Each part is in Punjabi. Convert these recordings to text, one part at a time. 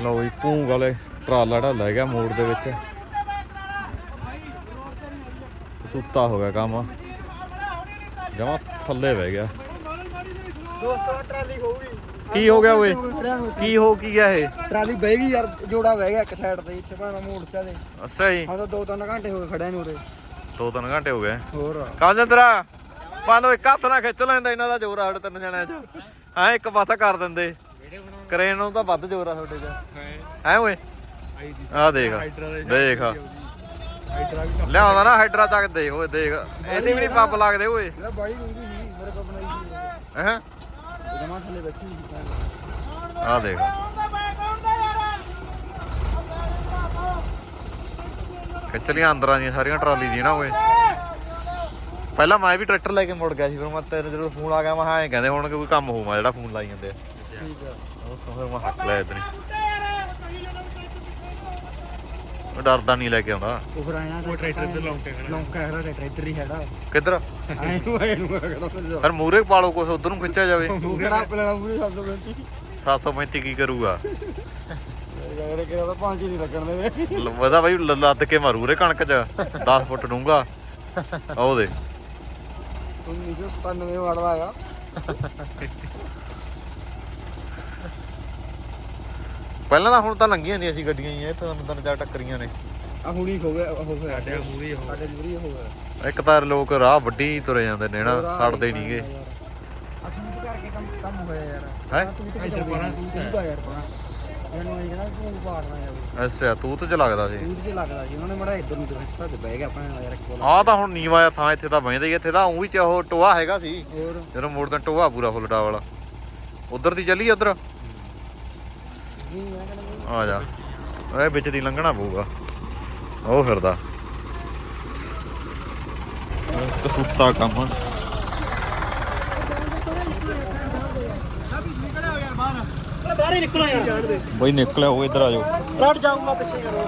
ਲਓ ਜੀ ਭੂੰਗ ਵਾਲੇ ਟਰਾਲਾ ਢਾ ਲੈ ਗਿਆ ਮੋੜ ਦੇ ਵਿੱਚ। ਸੁੱਤਾ ਹੋ ਗਿਆ ਕੰਮ। ਜਮਾ ਥੱਲੇ ਬਹਿ ਗਿਆ। ਦੋਸਤੋ ਟਰਾਲੀ ਹੋਊਗੀ। ਕੀ ਹੋ ਗਿਆ ਓਏ? ਕੀ ਹੋ ਕੀ ਗਿਆ ਇਹ? ਟਰਾਲੀ ਬਹਿ ਗਈ ਯਾਰ ਜੋੜਾ ਬਹਿ ਗਿਆ ਇੱਕ ਸਾਈਡ ਤੇ ਇੱਥੇ ਭਾਵੇਂ ਮੋੜਚਾ ਦੇ ਅੱਛਾ ਜੀ। ਹਾਂ ਤਾਂ ਦੋ ਤਿੰਨ ਘੰਟੇ ਹੋ ਗਏ ਖੜਿਆ ਨੂੰ ਉਰੇ। ਦੋ ਤਿੰਨ ਘੰਟੇ ਹੋ ਗਏ। ਹੋਰ। ਕਾਜਲ ਤੇਰਾ? ਪਾਲੋ ਇੱਕ ਹੱਥ ਨਾਲ ਖਿੱਚ ਲੈਂਦਾ ਇਹਨਾਂ ਦਾ ਜ਼ੋਰ ਆ ਸਾਡੇ ਤਿੰਨ ਜਣਿਆਂ 'ਚ। ਹਾਂ ਇੱਕ ਪਾਸਾ ਕਰ ਦਿੰਦੇ। ਕਰੇਨ ਨੂੰ ਤਾਂ ਵੱਧ ਜ਼ੋਰ ਆ ਤੁਹਾਡੇ 'ਚ। ਹੈ? ਓਏ? ਆ ਦੇਖ। ਦੇਖ। ਲਿਆਉਂਦਾ ਨਾ ਹਾਈਡਰਾ ਚੱਕ ਦੇਖ ਓਏ ਦੇਖ। ਇਹਦੀ ਵੀ ਨਹੀਂ ਪੰਪ ਲੱਗਦੇ ਓਏ। ਇਹਦਾ ਬੜੀ ਡੂੰਗੀ ਸੀ ਮੇਰੇ ਕੋਲ ਬਣਾਈ ਸੀ। ਹੈ? ਜਮਾ ਥੱਲੇ ਬੈਠੀ ਸੀ ਆ ਦੇਖ। ਖਿੱਚ ਲੀਆਂ ਅੰਦਰਾਂ ਦੀਆਂ ਸਾਰੀਆਂ ਟਰਾਲੀ ਦੀਆਂ ਨਾ ਓਏ। ਪਹਿਲਾਂ ਮੈਂ ਵੀ ਟਰੈਕਟਰ ਲੈ ਕੇ ਮੁੜ ਗਿਆ ਸੀ ਫਿਰ ਮੈਂ ਤੇਰੇ ਜਦੋਂ ਫੋਨ ਆ ਗਿਆ ਮੈਂ ਐਂ ਕਹਿੰਦੇ ਹੁਣ ਕੋਈ ਕੰਮ ਹੋਊਗਾ ਜਿਹੜਾ ਫੋਨ ਲਾਈ ਜਾਂਦੇ ਆ। ਠੀਕ ਆ। ਉਹ ਫਿਰ ਮੈਂ ਹੱਕ ਲਿਆ ਇਤਨੀ ਉਹ ਡਰਦਾ ਨਹੀਂ ਲੈ ਕੇ ਆਉਂਦਾ। ਉਹ ਫਿਰ ਆਇਆ ਉਹ ਟਰੈਕਟਰ ਤੇ ਲੌਂਕਾ ਖੜਾ ਲੌਂਕਾ ਖੜਾ ਟਰੈਕਟਰ ਇੱਧਰ ਹੀ ਖੜਾ ਕਿੱਧਰ? ਆਏ ਨੂੰ ਆਏ ਨੂੰ ਫਿਰ। ਮੂਰੇ ਪਾਲੋ ਕੁਛ ਉਧਰ ਨੂੰ ਖਿੱਚਿਆ ਜਾਵੇ। ਖੜਾ ਪਲਣਾ ਤੋਂ ਬੈਠੀ 735 ਕੀ ਕਰੂਗਾ? ਯਾਰ ਕਿਹਾ ਤਾਂ ਪੰਜ ਹੀ ਨਹੀਂ ਲੱਗਣ ਦੇਵੇ ਉਹਦਾ ਬਾਈ ਲ- ਲੱਦ ਕੇ ਮਾਰੂ ਰੇ ਕਣਕ 'ਚ। 10 ਫੁੱਟ ਡੂੰਗਾ ਉਹ ਦੇ 1997 ਵਾਲਾ ਆਇਆ। ਪਹਿਲਾਂ ਤਾਂ ਹੁਣ ਤਾਂ ਲੰਘੀਆਂ ਨਹੀਂ ਅਸੀਂ ਗੱਡੀਆਂ ਹੀ ਇਹ ਤਾਂ ਤਿੰਨ ਚਾਰ ਟੱਕਰੀਆਂ ਨੇ। ਆ ਹੁਣੀ ਹੋ ਗਿਆ ਉਹ ਹੋਇਆ ਸਾਡੇ ਮੂਰੀ ਹੋ ਸਾਡੇ ਮੂਰੀ ਹੋ ਗਿਆ। ਇੱਕ ਤਾਂ ਲੋਕ ਰਾਹ ਵੱਡੀ ਤੁਰੇ ਜਾਂਦੇ ਨੇ ਨਾ ਛੱਡਦੇ ਨਹੀਂਗੇ ਆ ਤੂੰ ਕਰਕੇ ਕੰਮ ਕੰਮ ਹੋਇਆ ਯਾਰ। ਹੈ? ਤੂੰ ਤੇ ਇੱਧਰ ਪਾਣਾ ਤੂੰ ਤਾਂ ਯਾਰ ਪਾਣਾ ਇਹਨੂੰ ਇਹ ਕਹਿੰਦਾ ਤੂੰ ਪਾੜਨਾ ਯਾਰ। ਅੱਛਾ ਤੂੰ ਤੇ ਚ ਲੱਗਦਾ ਸੀ। ਤੂੰ ਤੇ ਲੱਗਦਾ ਸੀ। ਉਹਨੇ ਮੜਾ ਇੱਧਰ ਨੂੰ ਦਿੱਤਾ ਤੇ ਬਹਿ ਗਿਆ ਆਪਣੇ ਯਾਰ ਕੋਲ ਆਹ ਤਾਂ ਹੁਣ ਨੀਵਾ ਆ ਥਾਂ ਇੱਥੇ ਤਾਂ ਬਹਿੰਦੇ ਹੀ ਇੱਥੇ ਤਾਂ ਉਹ ਵੀ ਉਹ ਟੋਆ ਹੈਗਾ ਸੀ। ਹੋਰ? ਜਦੋਂ ਮੋੜਦਾ ਟੋਆ ਪੂਰਾ ਫੁੱਲ ਡਾ ਵਾਲਾ। ਉਧਰ ਦੀ ਚੱਲੀ ਉਧਰ? ਆ ਜਾ। ਵਿੱਚ ਦੀ ਲੰਘਣਾ ਪਊਗਾ। ਉਹ ਫਿਰਦਾ। ਕਸੂਤਾ ਕੰਮ। ਬਾਹਰ ਹੀ ਨਿਕਲੋ ਯਾਰ ਜਾਣ ਦੇ ਬਈ ਨਿਕਲਿਆ ਉਹ ਇੱਧਰ ਆ ਜਾਓ। ਰੜ ਜਾਊਂਗਾ ਪਿੱਛੇ ਕਰੋ।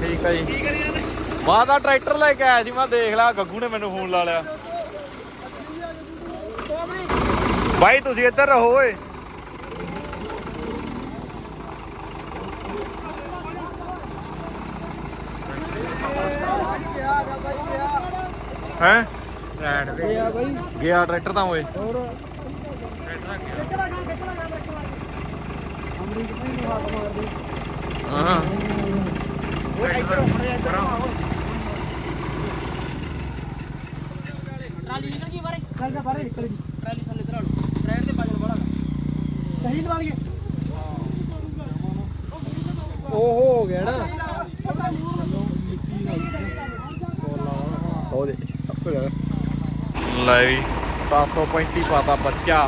ਠੀਕ ਆ ਜੀ। ਮਾਂ ਦਾ ਟਰੈਕਟਰ ਲੈ ਕੇ ਆਇਆ ਸੀ ਮੈਂ ਦੇਖ ਲਿਆ ਗੱਗੂ ਨੇ ਮੈਨੂੰ ਫੋਨ ਲਾ ਲਿਆ। ਬਾਈ ਤੁਸੀਂ ਇੱਧਰ ਰਹੋ ਓਏ। ਹੈ? ਬਾਈ ਗਿਆ ਟਰੈਕਟਰ ਤਾਂ ਓਏ। ਹੋਰ ਭਾਈ ਹਾਂ। ਟਰਾਲੀ ਨਿਕਲ ਗਈ ਬਾਰੇ। ਚੱਲ ਜਾ ਬਾਹਰ ਨਿਕਲ ਗਈ। ਟਰਾਲੀ ਧਰਾ ਲਓ ਟਰੈਕ ਤੇ ਵਜਨ ਬੜਾ ਸਹੀ ਲਵਾ ਲਈਏ ਉਹ ਹੋ ਗਿਆ ਨਾ ਉਹ ਦੇ ਲੈ ਵੀ 735 ਪਾਤਾ ਬੱਚਾ।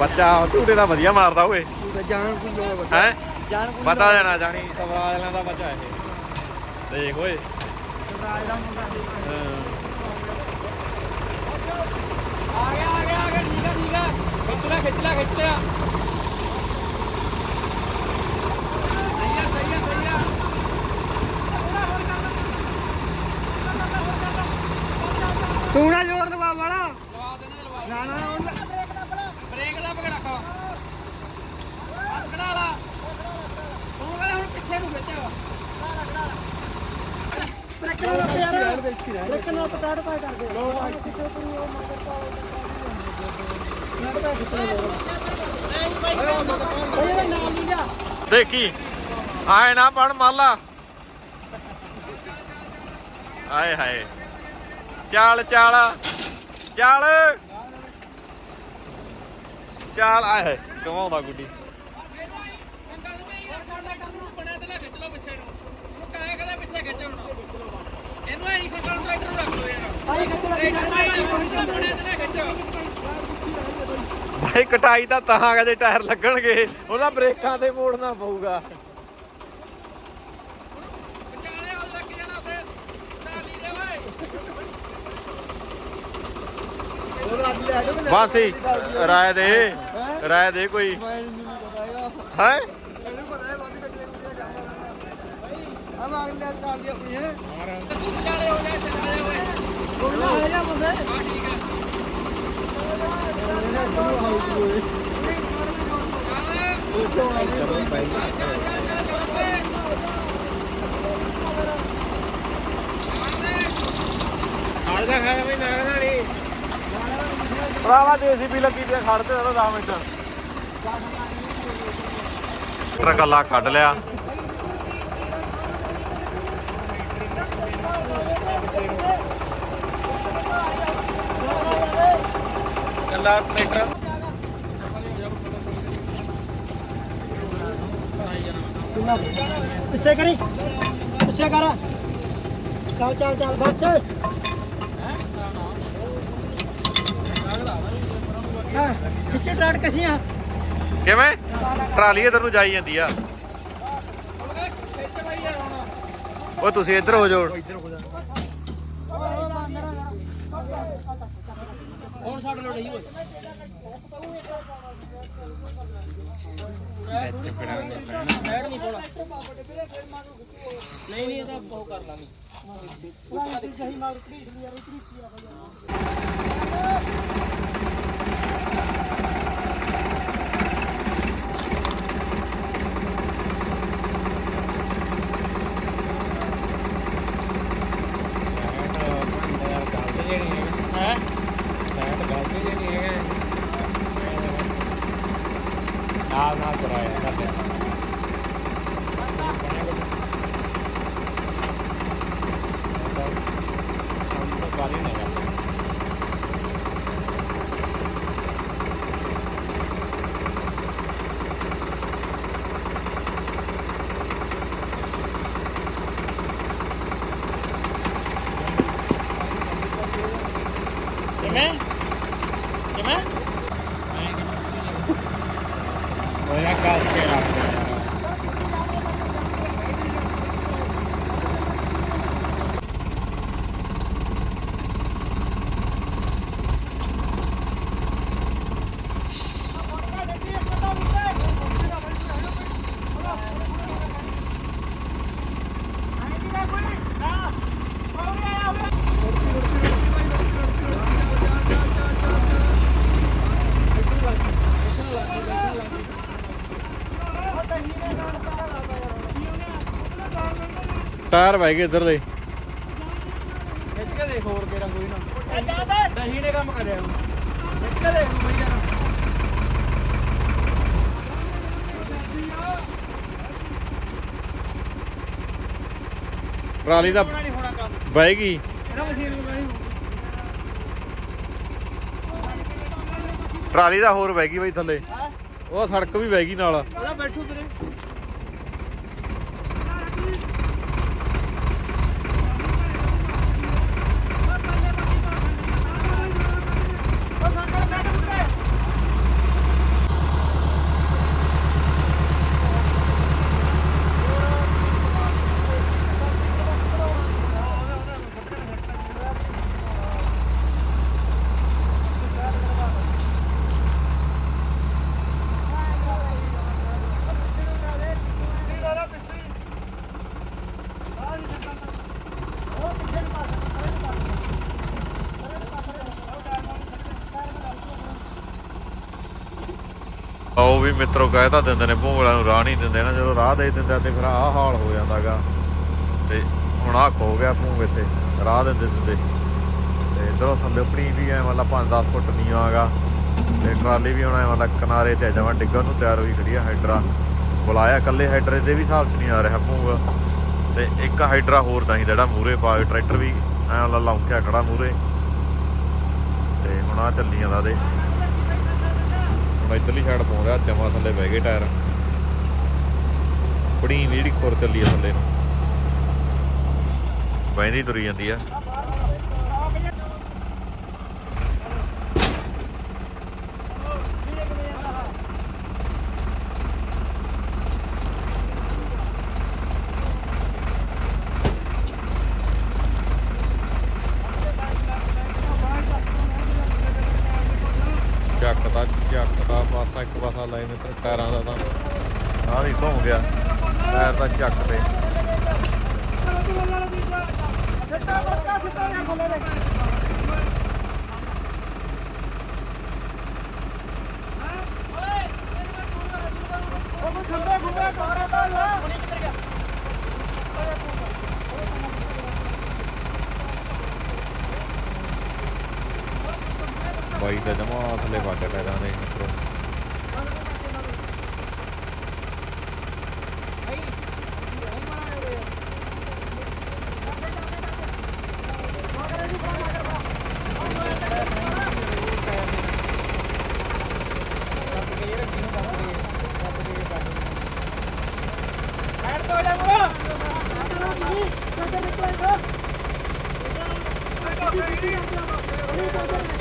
ਬੱਚਾ ਝੂਟੇ ਦਾ ਵਧੀਆ ਮਾਰਦਾ ਓਏ। ਜਾਣ ਕੋਈ ਲੋੜ ਬੱਚਾ। ਹੈ? ਜਾਣ ਕੋਈ ਪਤਾ ਲੈਣਾ ਜਾਣੀ ਸਵਾਲਾਂ ਦਾ ਬੱਚਾ ਇਹ। ਦੇਖ ਓਏ। ਰਾਜ ਦਾ ਮੁੰਡਾ। ਆ ਗਿਆ ਆ ਗਿਆ ਆ ਗਿਆ ਠੀਕ ਆ ਠੀਕ ਆ। ਖਿੱਚ ਲੈ ਖਿੱਚ ਲੈ ਖਿੱਚ ਲਿਆ ਆ ਆ ਆ। ਤੂੰ ਨਾ ਜ਼ੋਰ ਦਵਾ ਵਾਲਾ। ਲਵਾ ਦੇਣਾ ਲਵਾ ਨਾ ਨਾ ਉਹਨਾਂ ਬ੍ਰੇਕ ਦਾ ਪਕੜ ਰੱਖੋ। ਅਕੜਾ ਲਾ। ਤੂੰ ਕਹਿੰਦਾ ਹੁਣ ਪਿੱਛੇ ਨੂੰ ਖਿੱਚਿਆ ਬ੍ਰੇਕਾਂ ਨਾਲ ਪਿਆਰ ਬ੍ਰੇਕਾਂ ਨਾਲ ਪਟਾੜ ਪਾ ਕਰਦੇ ਲੋ ਕਿੱਥੇ ਤੂੰ ਉਹ ਮਗਰ ਪਾ ਨਾ ਖਿੱਚਣਾ ਇਹ ਨਾਲ ਨਹੀਂ ਜਾ ਦੇਖੀ ਆਏ ਨਾ ਬਣ ਮਾਲਾ। ਆਏ ਹਾਏ। ਚੱਲ ਚੱਲ। ਚੱਲ। ਚੱਲ ਆਏ ਕਮਾਉਂਦਾ ਗੁੱਡੀ। ਬਣਿਆ ਤੇ ਨਾ ਖਿੱਚ ਲਓ ਪਿੱਛੇ ਨੂੰ ਉਹ ਕਾਹੇ ਕਦੇ ਪਿੱਛੇ ਖਿੱਚ ਹੁਣ ਇਹਨੂੰ ਐ ਨਹੀਂ ਖਿੱਚਣ ਟਰੈਕਟਰ ਨੂੰ ਰੱਖ ਲਓ ਯਾਰ ਆਈ ਖਿੱਚ। ਲੈ ਟਰੈਕਟਰ ਬਣਿਆ ਤੇ ਕਟਾਈ ਤਾਂ ਤਾਂ ਕਦੇ ਟਾਇਰ ਲੱਗਣਗੇ। ਉਹਦਾ ਬ੍ਰੇਕਾਂ ਤੇ ਮੋੜਨਾ ਪਊਗਾ। ਵਿਚਾਲੇ ਦੇ ਓਏ ਬਾਸੀ ਰਾਏ ਦੇ। ਰਾਏ ਦੇ ਕੋਈ। ਮੈਂ ਹੈ? ਇਹਨੂੰ ਪਤਾ ਹੈ ਬੰਦ ਆਪਣੀ ਹੈ ਤੂੰ ਵਿਚਾਲੇ ਹੋ ਜਾ ਚੱਲ ਓਏ ਉਹ ਆ ਜਾ ਬੰਦੇ ਹਾਂ ਠੀਕ ਆ ਆੜਦਾ ਖਾਇਆ ਬਈ ਨਾਗਦਾ ਨਹੀਂ ਭਰਾਵਾ ਜੀਸੀਬੀ ਲੱਗੀ ਤੇ ਖੜ ਤੇ 10 ਮਿੰਟ ਟਰਕਲਾ ਕੱਢ ਲਿਆ। ਕੱਲਾ ਟਰੈਕਟਰ ਪਿੱਛੇ ਕਰੀ। ਪਿੱਛੇ ਕਰ। ਚੱਲ ਚੱਲ ਚੱਲ ਬਸ। ਹਾਂ ਪਿੱਛੇ ਟਾਟ ਕਸੀਆਂ। ਕਿਵੇਂ? ਟਰਾਲੀ ਇਧਰ ਨੂੰ ਜਾਈ ਜਾਂਦੀ ਆ। ਉਹ ਤੁਸੀਂ ਇੱਧਰ ਹੋ ਜਾਓ। ਹੁਣ ਸਾਡੇ ਨਾਲ ਨਹੀਂ ਓਏ ਬੈਠ ਨਹੀਂ ਪੋਣਾ ਨਹੀਂ ਨਹੀਂ, ਇਹ ਬਹੁਤ ਕਰ ਲਾਂਗੇ। ਹੈ ਨਾਲ ਨਾਲ ਚਰਾਇਆ ਕਰਦੇ ਬਾਰੀ ਨਹੀਂ ਕਰਦਾ ਕਿਵੇਂ ਕਿਵੇਂ ਹੋਇਆ ਕਾਸ ਕੇ ਰੱਖਦੇ ਯਾਰ ਟਾਇਰ ਵਹਿ ਗਏ ਇੱਧਰ ਦੇ ਖਿੱਚ ਕੇ ਦੇਖ ਹੋਰ ਕਿਹੜਾ ਕੋਈ ਨਾ। ਦਹੀਂ ਨੇ ਕੰਮ ਕਰਿਆ। ਖਿੱਚ ਕੇ ਦੇਖ ਬਈ ਯਾਰ ਟਰਾਲੀ ਦਾ ਵਹਿ ਗਈ। ਇਹਦਾ ਮਸ਼ੀਨ ਨੂੰ ਨਹੀਂ ਟਰਾਲੀ ਦਾ ਹੋਰ ਵਹਿ ਗਈ ਬਈ ਥੱਲੇ। ਉਹ ਸੜਕ ਵੀ ਵਹਿ ਗਈ ਨਾਲ। ਉਹਦਾ ਬੈਠੂ ਤੇਰੇ। ਵੀ ਮਿੱਤਰੋ ਕਹਿ ਤਾਂ ਦਿੰਦੇ ਨੇ, ਭੂੰਗਲਾਂ ਨੂੰ ਰਾਹ ਨਹੀਂ ਦਿੰਦੇ ਨਾ, ਜਦੋਂ ਰਾਹ ਦੇ ਦਿੰਦੇ ਤੇ ਫਿਰ ਆਹ ਹਾਲ ਹੋ ਜਾਂਦਾਗਾ। ਤੇ ਹੁਣ ਆਹ ਹੋ ਗਿਆ ਭੂੰਗ ਇੱਥੇ, ਰਾਹ ਦਿੰਦੇ ਦਿੰਦੇ ਤੇ। ਇਧਰੋਂ ਥੱਲੇ ਪਣੀ ਵੀ ਐ ਮਤਲਬ 5-10 ਫੁੱਟ ਨੀਵਾਂ ਤੇ ਟਰਾਲੀ ਵੀ ਹੁਣ ਐ ਮਤਲਬ ਕਿਨਾਰੇ ਤੇ ਜਮਾਂ ਡਿੱਗਣ ਨੂੰ ਤਿਆਰ ਹੋਈ ਖੜੀ ਆ ਹਾਈਡਰਾ। ਬੁਲਾਇਆ ਇਕੱਲੇ ਹਾਈਡਰੇ ਦੇ ਵੀ ਹਿਸਾਬ 'ਚ ਨਹੀਂ ਆ ਰਿਹਾ ਭੂੰਗ। ਤੇ ਇੱਕ ਹਾਈਡਰਾ ਹੋਰ ਤਾਂ ਹੀ ਜਿਹੜਾ ਮੂਰੇ ਪਾ ਕੇ ਟਰੈਕਟਰ ਵੀ ਐ ਮਤਲਬ ਲੌਂਕਿਆ ਖੜਾ ਮੂਰੇ ਤੇ ਹੁਣ ਆ ਚੱਲੀ ਜਾਂਦਾ ਦੇ। ਹੁਣ ਇਧਰਲੀ ਸਾਈਡ ਪਾਉਂ ਰਿਹਾ ਜਮਾ ਥੱਲੇ ਬਹਿ ਗਏ ਟਾਇਰ। ਬੜੀ ਜਿਹੜੀ ਖੁਰ ਚੱਲੀ ਆ ਥੱਲੇ। ਨੂੰ ਬੈਂਦੀ ਤੁਰੀ ਜਾਂਦੀ ਆ। ਖਤਮ ਹੋ ਗਿਆ ਪੈਰ ਦਾ ਚੱਕ ਤੇ ਸਿੱਟਾ ਬੱਕਾ ਸਿੱਟਾ ਨਾ ਖੋਲੇ ਬਾਈ ਦਾ ਜਮਾ ਥੱਲੇ ਵਾਟਰ ਪੈਦਾ ਨੇ ਮਿੱਤਰੋ Thank you.